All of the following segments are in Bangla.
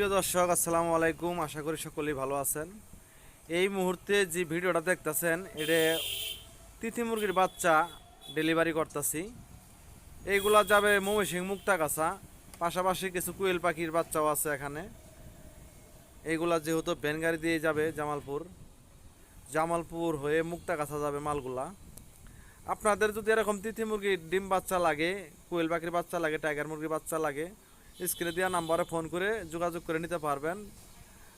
সুপ্রিয় দর্শক, আসসালামু আলাইকুম। আশা করি সকলেই ভালো আছেন। এই মুহূর্তে যে ভিডিওটা দেখতেছেন, এটা তিথি মুরগির বাচ্চা ডেলিভারি করতেছি। এইগুলা যাবে ময়মনসিং মুক্তাগাছা পাশাপাশি কিছু কুয়েল পাখির বাচ্চাও আছে এখানে। এইগুলা যেহেতু ভ্যান গাড়ি দিয়ে যাবে জামালপুর জামালপুর হয়ে মুক্তাগাছা যাবে মালগুলা। আপনাদের যদি এরকম তিথি মুরগির ডিম বাচ্চা লাগে, কোয়েল পাখির বাচ্চা লাগে, টাইগার মুরগির বাচ্চা লাগে স্ক্রিনে দেওয়া নাম্বারে ফোন করে যোগাযোগ করে নিতে পারবেন।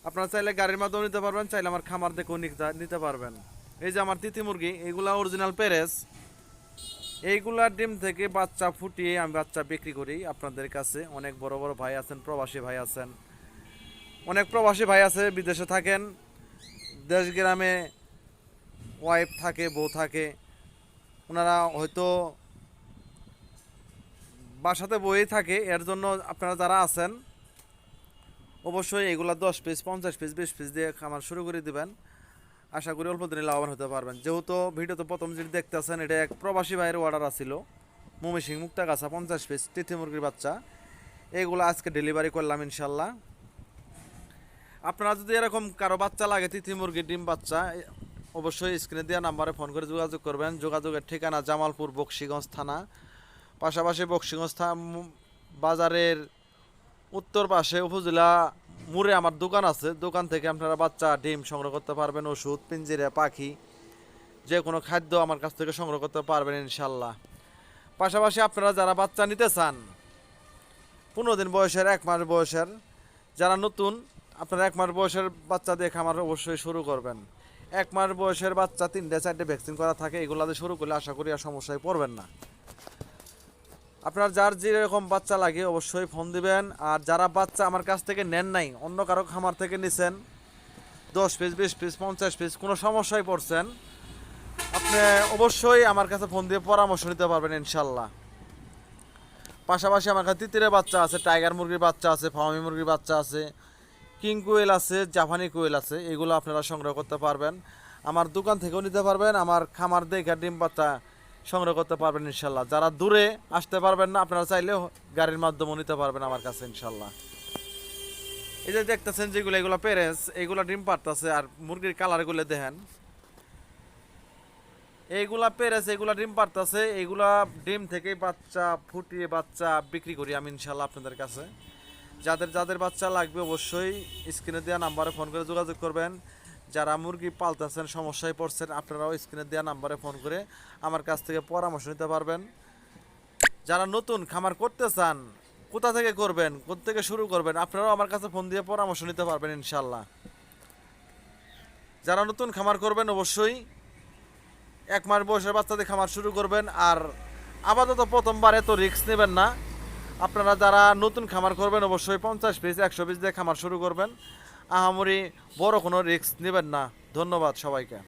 আপনারা চাইলে গাড়ির মাধ্যমে নিতে পারবেন, চাইলে আমার খামার দেখেও নিতে- পারবেন। এই যে আমার তিথি মুরগি এইগুলা অরিজিনাল প্যারেস এইগুলা ডিম থেকে বাচ্চা ফুটিয়ে আমি বাচ্চা বিক্রি করি। আপনাদের কাছে অনেক বড় বড় ভাই আছেন, প্রবাসী ভাই আছেন। অনেক প্রবাসী ভাই আছে, বিদেশে থাকেন। দেশ গ্রামে ওয়াইফ থাকে, বউ থাকে। ওনারা হয়তো বাসাতে বই থাকে, এর জন্য আপনারা যারা আছেন, অবশ্যই এগুলা দশ পিস পঞ্চাশ পিস বিশ পিস দিয়ে খামার শুরু করে দিবেন। আশা করি অল্প দিনে লাভবান হতে পারবেন। যেহেতু ভিডিওতে প্রথম যেটি দেখতেছেন, এটা এক প্রবাসী ভাইয়ের অর্ডার আছিল। মমিসিং মুক্তাগাছা, পঞ্চাশ পিস তিথি মুরগির বাচ্চা। এগুলো আজকে ডেলিভারি করলাম ইনশাল্লাহ আপনারা যদি এরকম কারও বাচ্চা লাগে, তিথি মুরগির ডিম বাচ্চা, অবশ্যই স্ক্রিনে দেওয়া নাম্বারে ফোন করে যোগাযোগ করবেন। যোগাযোগের ঠিকানা জামালপুর, বক্সিগঞ্জ থানা। পাশাপাশি বক্সিগঞ্জ বাজারের উত্তর পাশে উপজেলা মুড়ে আমার দোকান আছে। দোকান থেকে আপনারা বাচ্চা, ডিম সংগ্রহ করতে পারবেন, ওষুধ, পিঞ্জিরা, পাখি, যে কোনো খাদ্য আমার কাছ থেকে সংগ্রহ করতে পারবেন ইনশাল্লাহ পাশাপাশি আপনারা যারা বাচ্চা নিতে চান, পনেরো দিন বয়সের, এক মাস বয়সের, যারা নতুন, আপনারা এক মাস বয়সের বাচ্চা দিয়ে খামার অবশ্যই শুরু করবেন। এক মাস বয়সের বাচ্চা তিনটে, চারটে ভ্যাকসিন করা থাকে, এগুলো শুরু করলে আশা করি আর সমস্যায় পড়বেন না। আপনার যার যেরকম বাচ্চা লাগে অবশ্যই ফোন দিবেন। আর যারা বাচ্চা আমার কাছ থেকে নেন নাই, অন্য কারও খামার থেকে নিছেন, দশ পিস, বিশ পিস, পঞ্চাশ পিস, কোনো সমস্যায় পড়ছেন, আপনি অবশ্যই আমার কাছে ফোন দিয়ে পরামর্শ নিতে পারবেন ইনশাল্লাহ। পাশাপাশি আমার কাছে তিতিরের বাচ্চা আছে, টাইগার মুরগির বাচ্চা আছে ফার্মি মুরগির বাচ্চা আছে, কিং কোয়েল আছে, জাপানি কোয়েল আছে, এগুলো আপনারা সংগ্রহ করতে পারবেন। আমার দোকান থেকেও নিতে পারবেন, আমার খামার দেখে ডিম বাচ্চা সংগ্রহ করতে পারবেন ইনশাল্লাহ। যারা দূরে আসতে পারবেন না, আপনারা চাইলেও গাড়ির মাধ্যমে নিতে পারবেন আমার কাছে ইনশাল্লাহ। এই যে দেখতেছেন যেগুলো, এগুলো প্যারেস এগুলো ডিম পারতেছে আর মুরগির কালারগুলো দেখেন। এইগুলা পেরেছে এগুলা ডিম পারতেছে এগুলা ডিম থেকে বাচ্চা ফুটিয়ে বাচ্চা বিক্রি করি আমি ইনশাল্লাহ আপনাদের কাছে। যাদের যাদের বাচ্চা লাগবে অবশ্যই স্ক্রিনে দেওয়া নাম্বারে ফোন করে যোগাযোগ করবেন। যারা মুরগি পালতেছেন, সমস্যায় পড়ছেন, আপনারাও স্ক্রিনে দেওয়া নাম্বারে ফোন করে আমার কাছ থেকে পরামর্শ নিতে পারবেন। যারা নতুন খামার করতে চান, কোথা থেকে করবেন, কোথা থেকে শুরু করবেন, আপনারাও আমার কাছে ফোন দিয়ে পরামর্শ নিতে পারবেন ইনশাল্লাহ যারা নতুন খামার করবেন, অবশ্যই এক মাস বয়সের বাচ্চাদের খামার শুরু করবেন আর আপাতত প্রথমবার এত রিস্ক নেবেন না। আপনারা যারা নতুন খামার করবেন, অবশ্যই পঞ্চাশ পিস একশো পিস দিয়ে খামার শুরু করবেন। আহামরি বড় কোনো রিস্ক নেবেন না। ধন্যবাদ সবাইকে।